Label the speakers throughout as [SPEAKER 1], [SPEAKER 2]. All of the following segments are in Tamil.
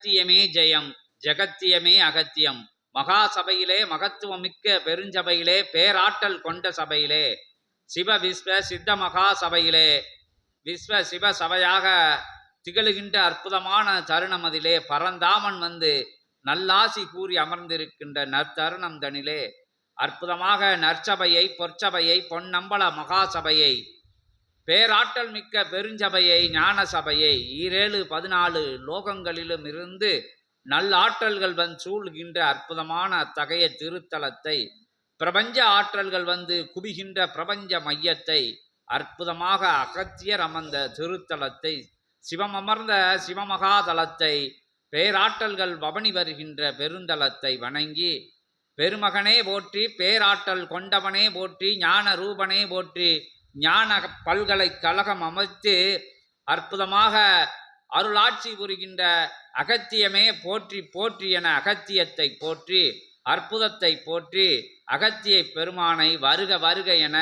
[SPEAKER 1] அகத்தியமே ஜெயம் ஜெகத்தியமே அகத்தியம். மகா சபையிலே மகத்துவம் மிக்க பெருஞ்சபையிலே பேராற்றல் கொண்ட சபையிலே சிவ விஸ்வ சித்த மகா சபையிலே விஸ்வ சிவ சபையாக திகழுகின்ற அற்புதமான தருணம் அதிலே பரந்தாமன் வந்து நல்லாசி கூறி அமர்ந்திருக்கின்ற நற்தருணம் தனிலே அற்புதமாக நற்சபையை பொற்சபையை பொன்னம்பல மகா சபையை பேராற்றல் மிக்க பெருஞ்சபையை ஞான சபையை ஈரேழு பதினாலு லோகங்களிலும் இருந்து நல்லாற்றல்கள் வந்து சூழ்கின்ற அற்புதமான அத்தகைய திருத்தலத்தை பிரபஞ்ச ஆற்றல்கள் வந்து குவிகின்ற பிரபஞ்ச மையத்தை அற்புதமாக அகத்தியர் அமர்ந்த திருத்தலத்தை சிவம் அமர்ந்த சிவமகாதலத்தை பேராற்றல்கள் பவனி வருகின்ற பெருந்தலத்தை வணங்கி பெருமகனே போற்றி பேராற்றல் கொண்டவனே போற்றி ஞான ரூபனே போற்றி ஞான பல்கலைக்கழகம் அமைத்து அற்புதமாக அருளாட்சி புரிகின்ற அகத்தியமே போற்றி போற்றி என அகத்தியத்தை போற்றி அற்புதத்தை போற்றி அகத்திய பெருமானை வருக வருக என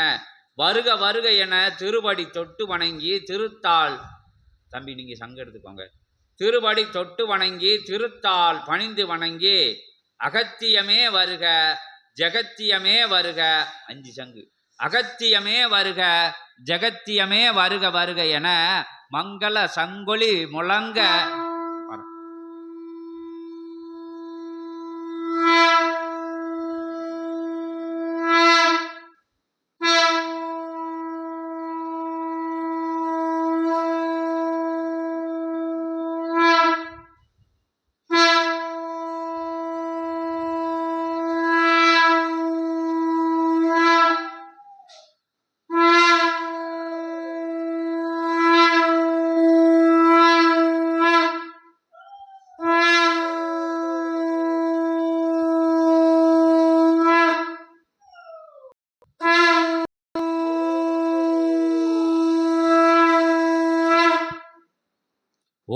[SPEAKER 1] வருக வருக என திருவடி தொட்டு வணங்கி திருத்தாள். தம்பி நீங்க சங்க எடுத்துக்கோங்க. திருவடி தொட்டு வணங்கி திருத்தாள் பணிந்து வணங்கி அகத்தியமே வருக ஜெகத்தியமே வருக அஞ்சு சங்கு. அகத்தியமே வருக ஜெகத்தியமே வருக வருக என மங்கள சங்கொலி முழங்க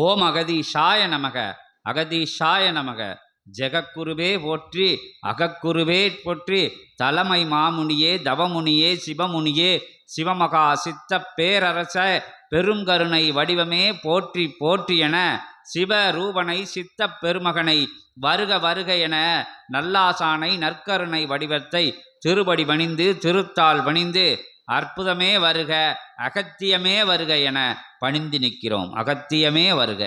[SPEAKER 1] ஓம் அகதீஷாய நமக. அகதீஷாய நமக. ஜெகக்குருவே போற்றி அகக்குருவே போற்றி. தலைமை மாமுனியே தவமுனியே சிவமுனியே. சிவமகா சித்த பேரரச பெருங்கருணை வடிவமே போற்றி போற்றி என சிவரூபனை சித்த பெருமகனை வருக வருக என நல்லாசானை நற்கருணை வடிவத்தை திருபடி பணிந்து திருத்தால் பணிந்து அற்புதமே வருக அகத்தியமே வருக என பணிந்து நிற்கிறோம். அகத்தியமே வருக.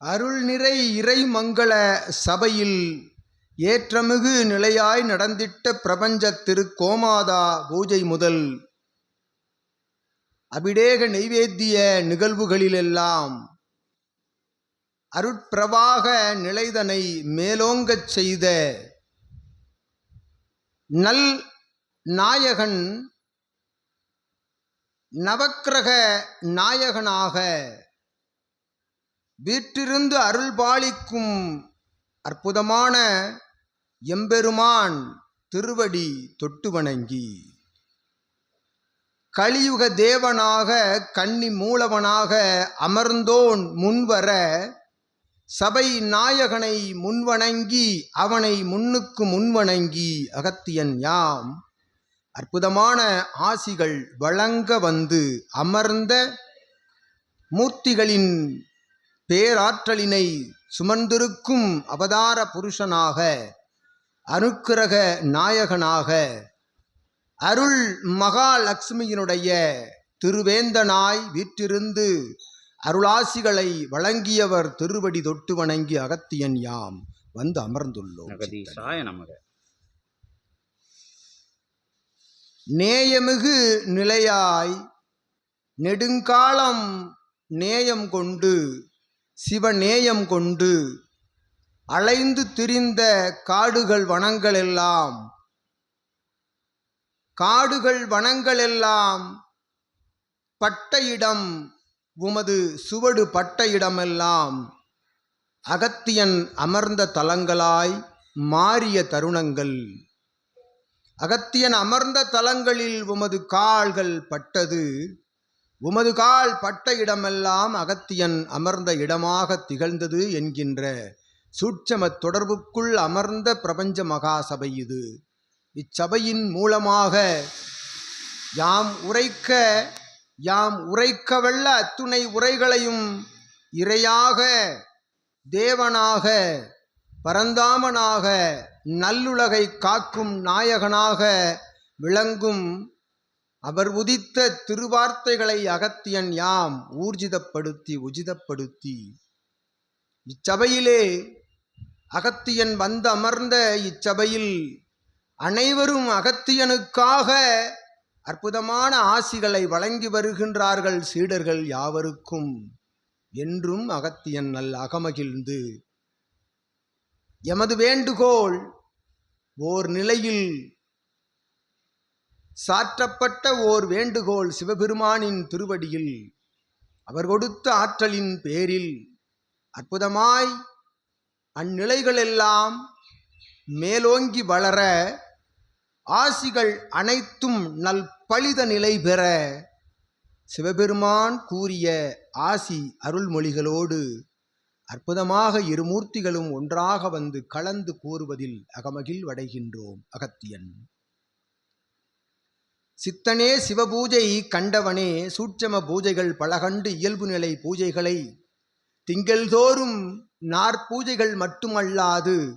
[SPEAKER 2] அருள் நிறை இறைமங்கள சபையில் ஏற்றமிகு நிலையாய் நடந்திட்ட பிரபஞ்ச திருக்கோமாதா பூஜை முதல் அபிடேக நெய்வேத்திய நிகழ்வுகளிலெல்லாம் அருட்பிரவாக நிலைதனை மேலோங்கச் செய்த நல் நாயகன் நவக்கிரக நாயகனாக வீற்றிருந்து அருள்பாலிக்கும் அற்புதமான எம்பெருமான் திருவடி தொட்டு வணங்கி. கலியுக தேவனாக கன்னி மூலவனாக அமர்ந்தோன் முன்வர சபை நாயகனை முன்வணங்கி அவனை முன்னுக்கு முன்வணங்கி அகத்தியன் யாம். அற்புதமான ஆசிகள் வழங்க வந்து அமர்ந்த மூர்த்திகளின் பேராற்றலினை சுமந்திருக்கும் அவதார புருஷனாக அனுக்கிரக நாயகனாக அருள் மகாலட்சுமியினுடைய திருவேந்தனாய் வீற்றிருந்து அருளாசிகளை வழங்கியவர் திருவடி தொட்டு வணங்கி அகத்தியன் யாம் வந்து அமர்ந்துள்ளோம்
[SPEAKER 1] அகதீஷாய நமக
[SPEAKER 2] நேயமிகு நிலையாய் நெடுங்காலம் நேயம் கொண்டு சிவநேயம் கொண்டு அலைந்து திரிந்த காடுகள் வனங்களெல்லாம் காடுகள் வனங்களெல்லாம் பட்ட இடம் உமது சுவடு பட்ட இடமெல்லாம் அகத்தியன் அமர்ந்த தலங்களாய் மாறிய தருணங்கள். அகத்தியன் அமர்ந்த தலங்களில் உமது கால்கள் பட்டது. உமது கால் பட்ட இடமெல்லாம் அகத்தியன் அமர்ந்த இடமாக திகழ்ந்தது என்கின்ற சூட்சம தொடர்புக்குள் அமர்ந்த பிரபஞ்ச மகாசபை இது. இச்சபையின் மூலமாக யாம் உரைக்க யாம் உரைக்கவல்ல அத்துணை உரைகளையும் இறையாக தேவனாக பரந்தாமனாக நல்லுலகை காக்கும் நாயகனாக விளங்கும் அவர் உதித்த திருவார்த்தைகளை அகத்தியன் யாம் ஊர்ஜிதப்படுத்தி உஜிதப்படுத்தி. இச்சபையிலே அகத்தியன் வந்து அமர்ந்த இச்சபையில் அனைவரும் அகத்தியனுக்காக அற்புதமான ஆசிகளை வழங்கி வருகின்றார்கள் சீடர்கள் யாவருக்கும் என்றும் அகத்தியன் நல் அகமகிழ்ந்து எமது வேண்டுகோள் ஓர் நிலையில் சாற்றப்பட்ட ஓர் வேண்டுகோள் சிவபெருமானின் திருவடியில். அவர் கொடுத்த ஆற்றலின் பேரில் அற்புதமாய் அந்நிலைகளெல்லாம் மேலோங்கி வளர ஆசிகள் அனைத்தும் நல்பழித நிலை பெற சிவபெருமான் கூறிய ஆசி அருள்மொழிகளோடு அற்புதமாக இருமூர்த்திகளும் ஒன்றாக வந்து கலந்து கூறுவதில் அகமகிழ்வடைகின்றோம் அகத்தியன். சித்தனே சிவபூஜை கண்டவனே சூட்சம பூஜைகள் பலகண்டு இயல்பு நிலை பூஜைகளை திங்கள்தோறும் நாற்பூஜைகள் மட்டுமல்லாது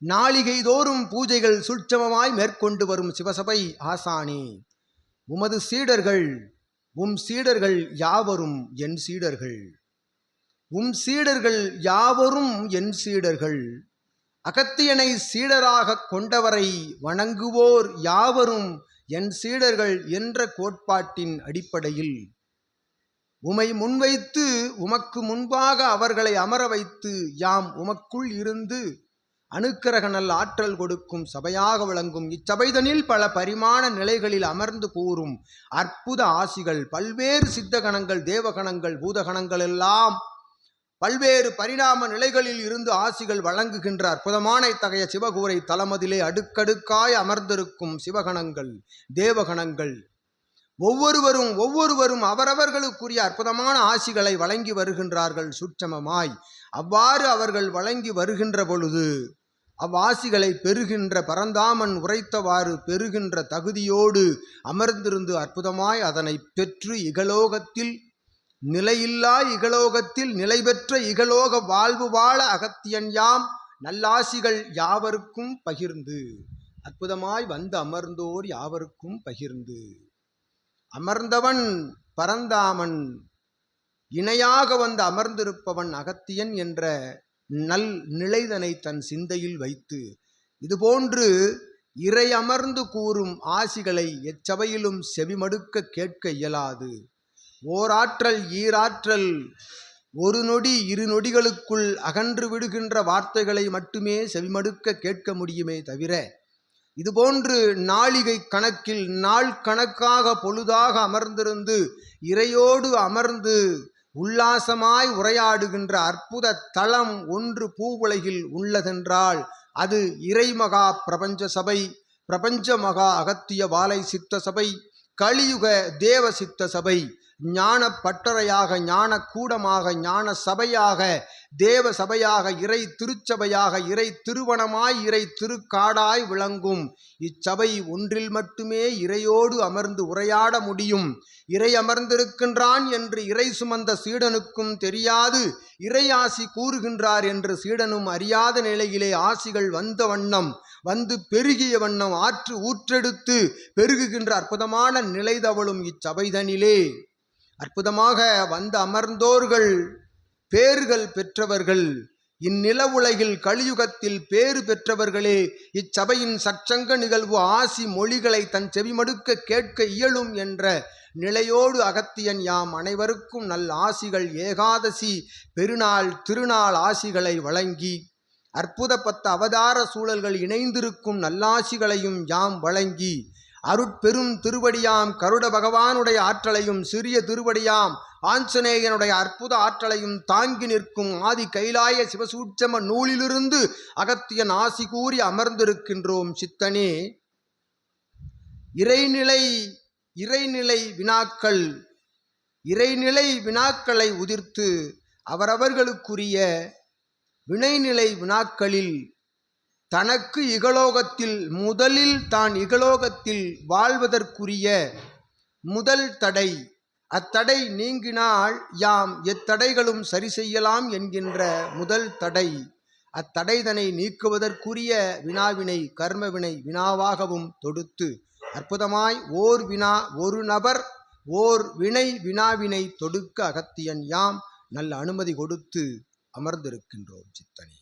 [SPEAKER 2] நாளிகைதோறும் பூஜைகள் சூட்சமமாய் மேற்கொண்டு வரும் சிவசபை ஆசானே. உமது சீடர்கள் உம் சீடர்கள் யாவரும் என் சீடர்கள். உம் சீடர்கள் யாவரும் என் சீடர்கள். அகத்தியனை சீடராகக் கொண்டவரை வணங்குவோர் யாவரும் என் சீடர்கள் என்ற கோட்பாட்டின் அடிப்படையில். உமை முன்வைத்து உமக்கு முன்பாக அவர்களை அமர வைத்து யாம் உமக்குள் இருந்து அணுக்கரகனல் ஆற்றல் கொடுக்கும் சபையாக விளங்கும். இச்சபைதனில் பல பரிமாண நிலைகளில் அமர்ந்து கூறும் அற்புத ஆசிகள் பல்வேறு சித்தகணங்கள் தேவகணங்கள் பூதகணங்கள் எல்லாம் பல்வேறு பரிணாம நிலைகளில் இருந்து ஆசிகள் வழங்குகின்ற அற்புதமான இத்தகைய சிவகூரை தலமதிலே அடுக்கடுக்காய் அமர்ந்திருக்கும் சிவகணங்கள் தேவகணங்கள். ஒவ்வொருவரும் ஒவ்வொருவரும் அவரவர்களுக்குரிய அற்புதமான ஆசிகளை வழங்கி வருகின்றார்கள் சுற்றமமாய். அவ்வாறு அவர்கள் வழங்கி வருகின்ற பொழுது அவ்வாசிகளை பெறுகின்ற பரந்தாமன் உரைத்தவாறு பெறுகின்ற தகுதியோடு அமர்ந்திருந்து அற்புதமாய் அதனை பெற்று இகலோகத்தில் நிலையில்லா இகலோகத்தில் நிலை பெற்ற இகலோக வாழ்வு வாழ அகத்தியன் யாம் நல்லாசிகள் யாவருக்கும் பகிர்ந்து. அற்புதமாய் வந்து அமர்ந்தோர் யாவருக்கும் பகிர்ந்து. அமர்ந்தவன் பரந்தாமன் இணையாக வந்து அமர்ந்திருப்பவன் அகத்தியன் என்ற நல் நிலைதனை தன் சிந்தையில் வைத்து இதுபோன்று இறை அமர்ந்து கூறும் ஆசிகளை எச்சபையிலும் செவிமடுக்க கேட்க இயலாது. ஓராற்றல் ஈராற்றல் ஒரு நொடி இரு நொடிகளுக்குள் அகன்று விடுகின்ற வார்த்தைகளை மட்டுமே செவிமடுக்க கேட்க முடியுமே தவிர இதுபோன்று நாளிகை கணக்கில் நாள் கணக்காக பொழுதாக அமர்ந்திருந்து இறையோடு அமர்ந்து உல்லாசமாய் உரையாடுகின்ற அற்புத தளம் ஒன்று பூவுலகில் உள்ளதென்றால் அது இறைமகா பிரபஞ்ச சபை பிரபஞ்ச மகா அகத்திய வாலை சித்த சபை கலியுக தேவ சித்த சபை ஞான பட்டறையாக ஞான கூடமாக ஞான சபையாக தேவ சபையாக இறை திருச்சபையாக இறை திருவனமாய் இறை திருக்காடாய் விளங்கும். இச்சபை ஒன்றில் மட்டுமே இறையோடு அமர்ந்து உரையாட முடியும். இறை அமர்ந்திருக்கின்றான் என்று இறை சுமந்த சீடனுக்கும் தெரியாது. இறை ஆசி கூறுகின்றார் என்று சீடனும் அறியாத நிலையிலே ஆசிகள் வந்த வண்ணம் வந்து பெருகிய வண்ணம் ஆற்று ஊற்றெடுத்து பெருகுகின்ற அற்புதமான நிலைதவளும் இச்சபைதனிலே. அற்புதமாக வந்து அமர்ந்தோர்கள் பேறுகள் பெற்றவர்கள் இந்நில உலகில் கலியுகத்தில் பேறு பெற்றவர்களே இச்சபையின் சற்சங்க நிகழ்வு ஆசி மொழிகளை தன் செவிமடுக்க கேட்க இயலும் என்ற நிலையோடு அகத்தியன் யாம் அனைவருக்கும் நல் ஆசிகள் ஏகாதசி பெருநாள் திருநாள் ஆசிகளை வழங்கி அற்புத பத்து அவதார சூழல்கள் இணைந்திருக்கும் நல்லாசிகளையும் யாம் வழங்கி அருட்பெரும் திருவடியாம் கருட பகவானுடைய ஆற்றலையும் சிறிய திருவடியாம் ஆஞ்சநேயனுடைய அற்புத ஆற்றலையும் தாங்கி நிற்கும் ஆதி கைலாய சிவசூட்சம நூலிலிருந்து அகத்தியன் ஆசி கூறி அமர்ந்திருக்கின்றோம் சித்தனே. இறைநிலை இறைநிலை வினாக்கள் இறைநிலை வினாக்களை உதிர்த்து அவரவர்களுக்குரிய வினைநிலை வினாக்களில் தனக்கு இகலோகத்தில் முதலில் தான் இகலோகத்தில் வாழ்வதற்குரிய முதல் தடை. அத்தடை நீங்கினால் யாம் எத்தடைகளும் சரி செய்யலாம் என்கின்ற முதல் தடை. அத்தடைதனை நீக்குவதற்குரிய வினாவினை கர்மவினை வினாவாகவும் தொடுத்து அற்புதமாய் ஓர் வினா ஒரு நபர் ஓர் வினை வினாவினை தொடுக்க அகத்தியன் யாம் நல்ல அனுமதி கொடுத்து அமர்ந்திருக்கின்றோம் சித்தனை.